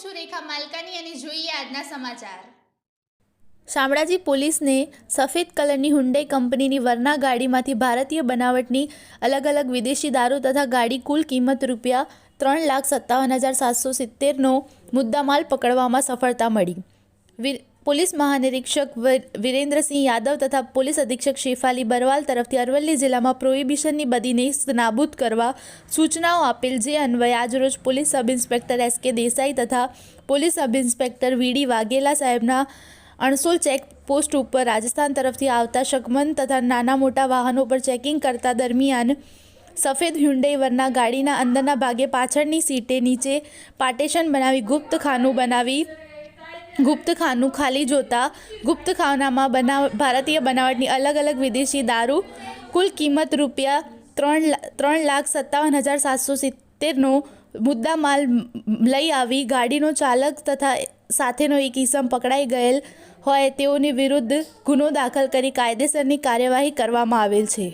સુરેખા માલકાની અને જોઈએ આજના સમાચાર. શામળાજી પોલીસને સફેદ કલરની હુંડઈ કંપનીની વરના ગાડીમાંથી ભારતીય બનાવટની અલગ અલગ વિદેશી દારૂ તથા ગાડી કુલ કિંમત રૂપિયા ત્રણ લાખ સત્તાવન હજાર સાતસો સિત્તેરનો મુદ્દામાલ પકડવામાં સફળતા મળી. પોલીસ મહાનિરીક્ષક વીર- વિરેન્દ્રસિંહ યાદવ તથા પોલીસ અધિક્ષક શેફાલી બરવાલ તરફથી અરવલ્લી જિલ્લામાં પ્રોહિબિશનની બદીને નાબૂદ કરવા સૂચનાઓ આપેલ જે અન્વયે આજરોજ police sub inspector S K Desai તથા police sub inspector VD Vaghela સાહેબના અણસોલ ચેક પોસ્ટ ઉપર રાજસ્થાન તરફથી આવતા શકમન તથા નાના મોટા વાહનો પર ચેકિંગ કરતા દરમિયાન સફેદ હ્યુન્ડઈ વરના ગાડીના અંદરના ભાગે પાછળની સીટે નીચે પાર્ટેશન બનાવી ગુપ્ત ખાનું બનાવી ગુપ્ત ખાનું ખાલી જોતા ગુપ્તખાનામાં બનાવ, ભારતીય બનાવટની અલગ અલગ વિદેશી દારૂ કુલ કિંમત રૂપિયા ત્રણ ત્રણ લાખ સત્તાવન હજાર સાતસો સિત્તેરનો મુદ્દામાલ લઈ આવી. ગાડીનો ચાલક તથા સાથેનો એક ઈસમ પકડાઈ ગયેલ હોય તેઓની વિરુદ્ધ ગુનો દાખલ કરી કાયદેસરની કાર્યવાહી કરવામાં આવેલ છે.